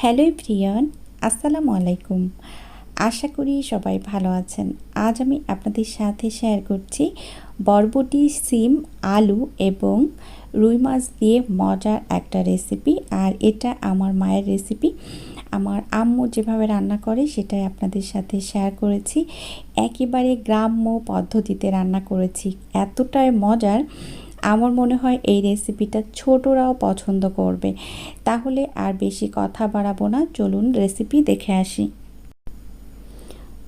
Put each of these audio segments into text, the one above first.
Hello প্রিয়ন আসসালামু আলাইকুম। আশা করি সবাই ভালো আছেন। আজ আমি আপনাদের সাথে শেয়ার করছি বরবটি, সিম, আলু এবং রুই মাছ দিয়ে মজার একটা রেসিপি আর এটা আমার মায়ের রেসিপি আমার আম্মু যেভাবে রান্না করে সেটাই আপনাদের সাথে শেয়ার করেছি। একেবারে গ্রাম্য পদ্ধতিতে রান্না করেছি। এতটাই মজার আমার মনে হয় এই রেসিপিটা ছোটরাও পছন্দ করবে। তাহলে আর বেশি কথা বাড়াবো না, চলুন রেসিপি দেখে আসি।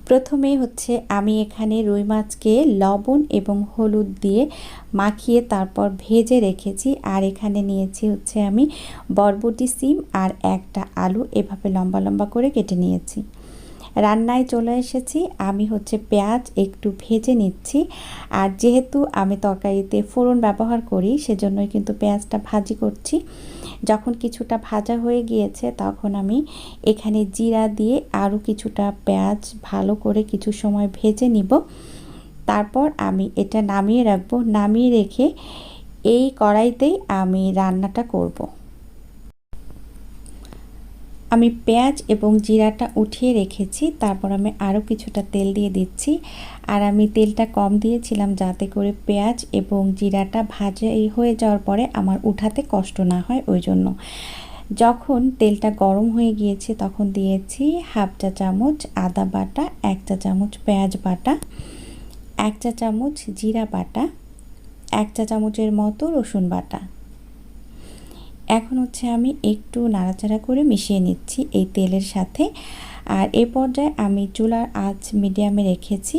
প্রথমে হচ্ছে আমি এখানে রুই মাছকে লবণ এবং হলুদ দিয়ে মাখিয়ে তারপর ভেজে রেখেছি। আর এখানে নিয়েছি হচ্ছে আমি বরবটি সিম আর একটা আলু। এভাবে লম্বা লম্বা করে কেটে নিয়েছি। রান্নায় চলে এসেছি। আমি হচ্ছে পেঁয়াজ একটু ভেজে নিচ্ছি। আর যেহেতু আমি তরকারিতে ফোড়ন ব্যবহার করি, সেজন্যই কিন্তু পেঁয়াজটা ভাজি করছি। যখন কিছুটা ভাজা হয়ে গিয়েছে, তখন আমি এখানে জিরা দিয়ে আরও কিছুটা পেঁয়াজ ভালো করে কিছু সময় ভেজে নিব। তারপর আমি এটা নামিয়ে রাখব। নামিয়ে রেখে এই কড়াইতেই আমি রান্নাটা করব। আমি পেঁয়াজ এবং জিরাটা উঠিয়ে রেখেছি, তারপর আমি আরও কিছুটা তেল দিয়ে দিচ্ছি। আর আমি তেলটা কম দিয়েছিলাম যাতে করে পেঁয়াজ এবং জিরাটা ভাজে হয়ে যাওয়ার পরে আমার উঠাতে কষ্ট না হয় ওই জন্য। যখন তেলটা গরম হয়ে গিয়েছে তখন দিয়েছি হাফ চা চামচ আদা বাটা, এক চা চামচ পেঁয়াজ বাটা, এক চা চামচ জিরা বাটা, এক চা চামচের মতো রসুন বাটা। এখন হচ্ছে আমি একটু নাড়াচাড়া করে মিশিয়ে নিচ্ছি এই তেলের সাথে। আর এ পর্যায়ে আমি চুলার আঁচ মিডিয়ামে রেখেছি।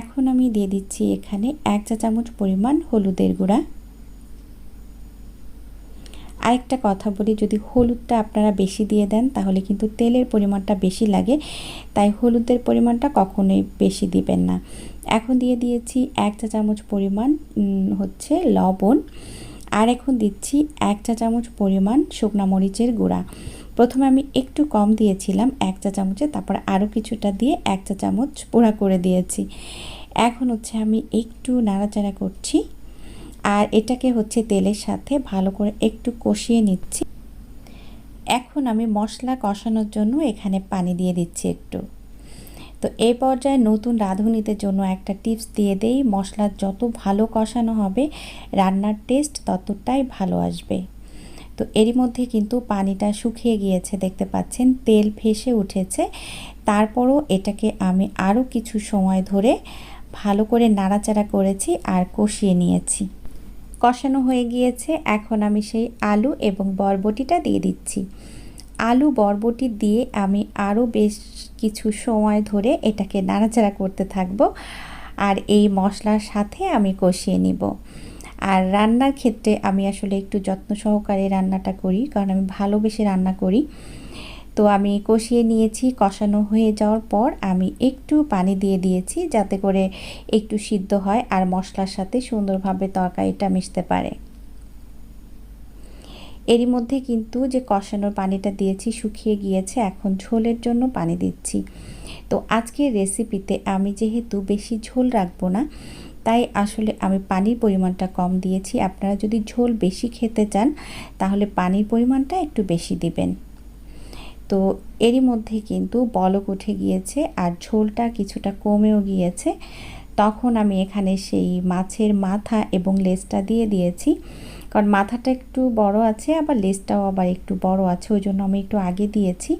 এখন আমি দিয়ে দিচ্ছি এখানে এক চা চামচ পরিমাণ হলুদের গুঁড়া। আরেকটা কথা বলি, যদি হলুদটা আপনারা বেশি দিয়ে দেন তাহলে কিন্তু তেলের পরিমাণটা বেশি লাগে। তাই হলুদের পরিমাণটা কখনোই বেশি দিবেন না। এখন দিয়ে দিয়েছি এক চা চামচ পরিমাণ হচ্ছে লবণ। আর এখন দিচ্ছি এক চা চামচ পরিমাণ শুকনা মরিচের গুঁড়া। প্রথমে আমি একটু কম দিয়েছিলাম, এক চা চামচে, তারপর আরও কিছুটা দিয়ে এক চা চামচ পোড়া করে দিয়েছি। এখন হচ্ছে আমি একটু নাড়াচাড়া করছি আর এটাকে হচ্ছে তেলের সাথে ভালো করে একটু কষিয়ে নিচ্ছি। এখন আমি মশলা কষানোর জন্য এখানে পানি দিয়ে দিচ্ছি একটু। তো এই পর্যায়ে নতুন রাঁধুনিদের জন্য একটা টিপস দিয়ে দেই, মশলা যত ভালো কষানো হবে, রান্নার টেস্ট ততটাই ভালো আসবে। তো এরই মধ্যে কিন্তু পানিটা শুকিয়ে গিয়েছে, দেখতে পাচ্ছেন, তেল ফেসে উঠেছে। তারপরও এটাকে আমি আরও কিছু সময় ধরে ভালো করে নাড়াচাড়া করেছি আর কষিয়ে নিয়েছি। কষানো হয়ে গিয়েছে, এখন আমি সেই আলু এবং বরবটিটা দিয়ে দিচ্ছি। আলু বরবটি দিয়ে আমি আরও বেশ কিছু সময় ধরে এটাকে নাড়াচাড়া করতে থাকব আর এই মশলার সাথে আমি কষিয়ে নিব। আর রান্নার ক্ষেত্রে আমি আসলে একটু যত্ন সহকারে রান্নাটা করি, কারণ আমি ভালোবেসে রান্না করি। তো আমি কষিয়ে নিয়েছি, কষানো হয়ে যাওয়ার পর আমি একটু পানি দিয়ে দিয়েছি যাতে করে একটু সিদ্ধ হয় আর মশলার সাথে সুন্দরভাবে তরকারিটা মিশতে পারে। এরই মধ্যে কিন্তু যে কষানোর পানিটা দিয়েছি শুকিয়ে গিয়েছে, এখন ঝোলের জন্য পানি দিচ্ছি। তো আজকের রেসিপিতে আমি যেহেতু বেশি ঝোল রাখব না, তাই আসলে আমি পানির পরিমাণটা কম দিয়েছি। আপনারা যদি ঝোল বেশি খেতে চান, তাহলে পানির পরিমাণটা একটু বেশি দিবেন। তো এরই মধ্যে কিন্তু বলক উঠে গিয়েছে আর ঝোলটা কিছুটা কমেও গিয়েছে। তখন আমি এখানে সেই মাছের মাথা এবং লেজটা দিয়ে দিয়েছি। কারণ মাথাটা একটু বড় আছে, আবার লেজটাও আবার একটু বড় আছে, ওই জন্য আমি একটু আগে দিয়েছি।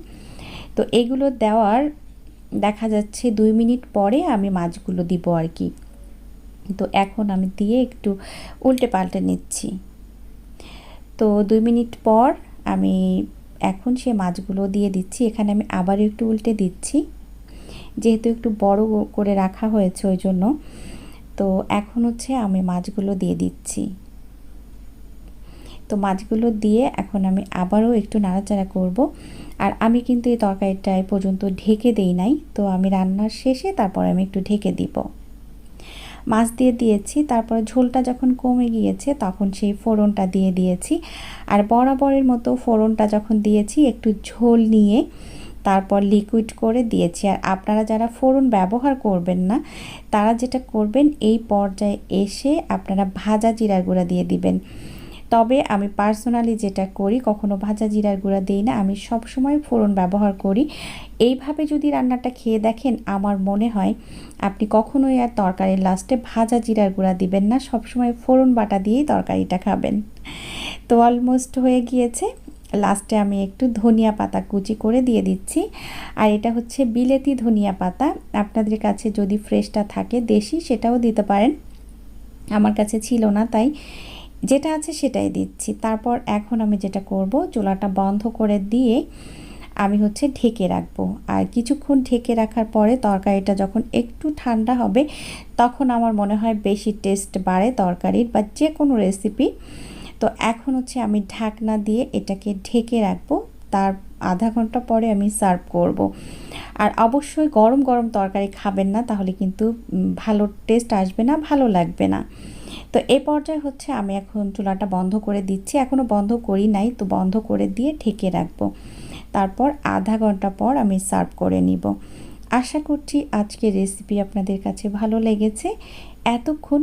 তো এগুলো দেওয়ার দেখা যাচ্ছে দুই মিনিট পরে আমি মাছগুলো দিব আর কি। তো এখন আমি দিয়ে একটু উল্টে পাল্টে নিচ্ছি। তো দুই মিনিট পর আমি এখন সে মাছগুলো দিয়ে দিচ্ছি, এখানে আমি আবার একটু উল্টে দিচ্ছি। যেহেতু একটু বড় করে রাখা হয়েছে ওই জন্য। তো এখন হচ্ছে আমি মাছগুলো দিয়ে দিচ্ছি। তো মাছগুলো দিয়ে এখন আমি আবারও একটু নাড়াচাড়া করব। আর আমি কিন্তু এই তরকারিটা পর্যন্ত ঢেকে দেই নাই, তো আমি রান্নার শেষে তারপর আমি একটু ঢেকে দিব। মাছ দিয়ে দিয়েছি, তারপর ঝোলটা যখন কমে গিয়েছে তখন সেই ফোড়নটা দিয়ে দিয়েছি। আর বরাবরের মতো ফোড়নটা যখন দিয়েছি, একটু ঝোল নিয়ে তারপর লিকুইড করে দিয়েছি। আর আপনারা যারা ফোড়ন ব্যবহার করবেন না, তারা যেটা করবেন, এই পর্যায়ে এসে আপনারা ভাজা জিরার গুঁড়া দিয়ে দিবেন। তবে আমি পার্সোনালি যেটা করি, কখনো ভাজা জিরার গুঁড়া দিই না, আমি সব সময় ফোড়ন ব্যবহার করি। এইভাবে যদি রান্নাটা খেয়ে দেখেন, আমার মনে হয় আপনি কখনোই আর তরকারির লাস্টে ভাজা জিরার গুঁড়া দিবেন না, সবসময় ফোড়ন বাটা দিয়েই তরকারিটা খাবেন। তো অলমোস্ট হয়ে গিয়েছে। লাস্টে আমি একটু ধনিয়া পাতা কুচি করে দিয়ে দিচ্ছি। আর এটা হচ্ছে বিলেতি ধনিয়া পাতা। আপনাদের কাছে যদি ফ্রেশটা থাকে, দেশি সেটাও দিতে পারেন। আমার কাছে ছিল না, তাই যেটা আছে সেটাই দিচ্ছি। তারপর এখন আমি যেটা করব, চুলাটা বন্ধ করে দিয়ে আমি হচ্ছে ঢেকে রাখব। আর কিছুক্ষণ ঢেকে রাখার পরে তরকারিটা যখন একটু ঠান্ডা হবে, তখন আমার মনে হয় বেশি টেস্ট বাড়ে তরকারির বা যে কোনো রেসিপি তো এখন হচ্ছে আমি ঢাকনা দিয়ে এটাকে ঢেকে রাখব। তার আধা ঘণ্টা পরে আমি সার্ভ করব। আর অবশ্যই গরম গরম তরকারি খাবেন না, তাহলে কিন্তু ভালো টেস্ট আসবে না, ভালো লাগবে না। তো এ পর্যায়ে হচ্ছে আমি এখন চুলাটা বন্ধ করে দিচ্ছি। এখনও বন্ধ করি নাই, তো বন্ধ করে দিয়ে ঢেকে রাখব। তারপর আধা ঘণ্টা পর আমি সার্ভ করে নিব। আশা করছি আজকের রেসিপি আপনাদের কাছে ভালো লেগেছে। এতক্ষণ